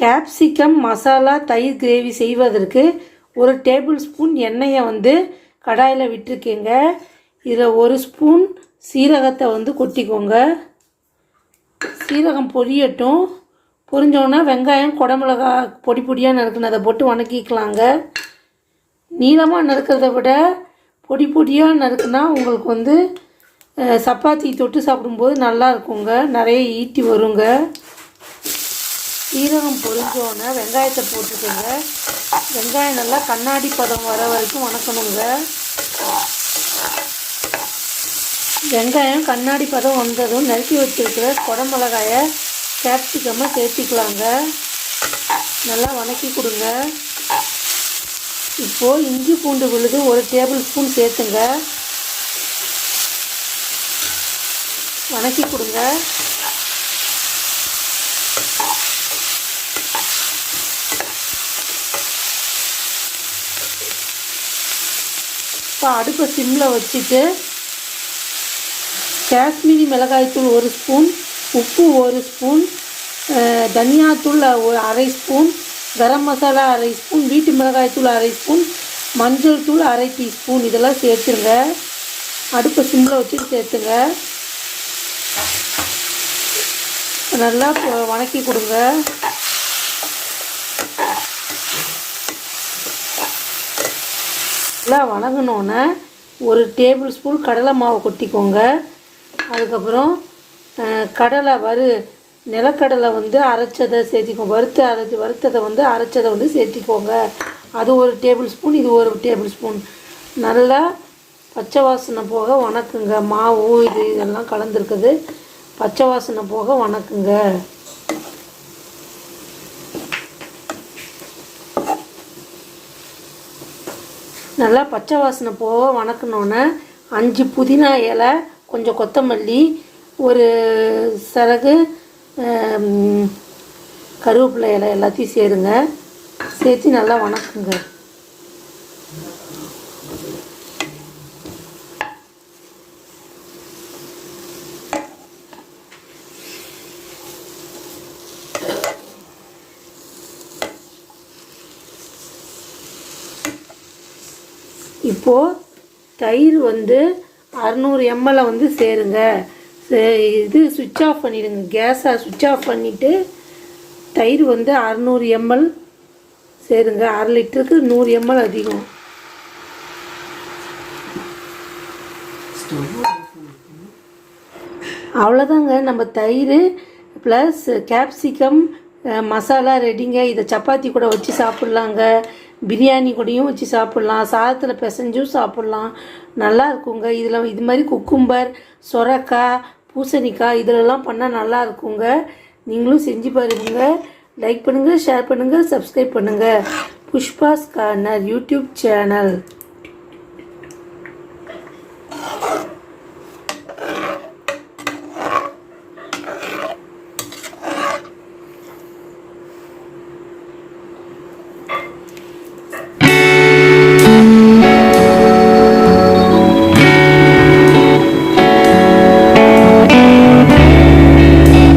Capsicum masala தயிர் gravy செய்வதற்கு ஒரு டேபிள் ஸ்பூன் எண்ணெயை வந்து கடாயில் விட்டுருக்கேங்க. இதில் ஒரு ஸ்பூன் சீரகத்தை வந்து கொட்டிக்கோங்க. சீரகம் பொரியட்டும். பொரிஞ்சோன்னா வெங்காயம் குடமிளகா பொடி பொடியாக நறுக்குனதை போட்டு வணக்கிக்கலாங்க. நீளமாக நறுக்கிறத விட பொடி பொடியாக நறுக்குனா உங்களுக்கு வந்து சப்பாத்தி தொட்டு சாப்பிடும்போது நல்லா இருக்குங்க. நிறைய ஈட்டி வருங்க. சீரகம் பொரிஞ்சோன்னே வெங்காயத்தை போட்டுக்கோங்க. வெங்காயம் நல்லா கண்ணாடி பதம் வர வரைக்கும் வணக்கணுங்க. வெங்காயம் கண்ணாடி பதம் வந்ததும் நறுக்கி வச்சிருக்கிற குடமிளகாயை கேப்சிகமாக சேர்த்திக்கலாங்க. நல்லா வணக்கி கொடுங்க. இப்போது இஞ்சி பூண்டு விழுது ஒரு டேபிள் ஸ்பூன் சேர்த்துங்க. வணக்கி கொடுங்க. இப்போ அடுப்பை சிம்மில் வச்சுட்டு காஷ்மீரி மிளகாய்த்தூள் ஒரு ஸ்பூன் உப்பு ஒரு ஸ்பூன் தனியாத்தூள் ஒரு அரை ஸ்பூன் கரம் மசாலா அரை ஸ்பூன் வீட்டு மிளகாய்த்தூள் அரை ஸ்பூன் மஞ்சள் தூள் அரை டீஸ்பூன் இதெல்லாம் சேர்த்துருங்க. அடுப்பை சிம்மில் வச்சுட்டு சேர்த்துங்க. நல்லா வணக்கி கொடுங்க. நல்லா வணங்கினோன்னே ஒரு டேபிள் ஸ்பூன் கடலை மாவு கொட்டிக்கோங்க. அதுக்கப்புறம் கடலை வறு நிலக்கடலை வந்து அரைச்சதை சேர்த்திக்கோங்க வறுத்து அரைச்சி வறுத்ததை வந்து அரைச்சதை வந்து சேர்த்திக்கோங்க. அது ஒரு டேபிள் ஸ்பூன் இது ஒரு டேபிள் ஸ்பூன் நல்லா பச்சை வாசனை போக வணக்குங்க. மாவு இது இதெல்லாம் கலந்துருக்குது. பச்சை வாசனை போக வணக்குங்க. நல்லா பச்சை வாசனை போக வணக்கினோன்னே அஞ்சு புதினா இலை கொஞ்சம் கொத்தமல்லி ஒரு சிறகு கருவேப்பிலை இலை எல்லாத்தையும் சேருங்க. சேர்த்து நல்லா வணக்குங்க. இப்போது தயிர் வந்து அறநூறு எம்எல்ல வந்து சேருங்க. சே- இது சுவிட்ச் ஆஃப் பண்ணிடுங்க. கேஸை சுவிட்ச் ஆஃப் பண்ணிவிட்டு தயிர் வந்து அறநூறு எம்எல் சேருங்க. அரை லிட்டருக்கு நூறு எம்எல் அதிகம். அவ்வளோதாங்க நம்ம தயிர் ப்ளஸ் கேப்சிகம் மசாலா ரெடிங்க இதை சப்பாத்தி கூட வச்சு சாப்பிட்லாங்க. பிரியாணி கூடயும் வச்சு சாப்பிட்லாம். சாதத்தில் பிசைஞ்சும் சாப்பிட்லாம். நல்லா இருக்குங்க. இதில் இது மாதிரி குக்கும்பர் சொரக்காய் பூசணிக்காய் இதிலெல்லாம் பண்ணால் நல்லா இருக்குங்க. நீங்களும் செஞ்சு பாருங்க. லைக் பண்ணுங்கள் ஷேர் பண்ணுங்கள் சப்ஸ்கிரைப் பண்ணுங்கள் புஷ்பாஸ் கார்னர் யூடியூப் சேனல்.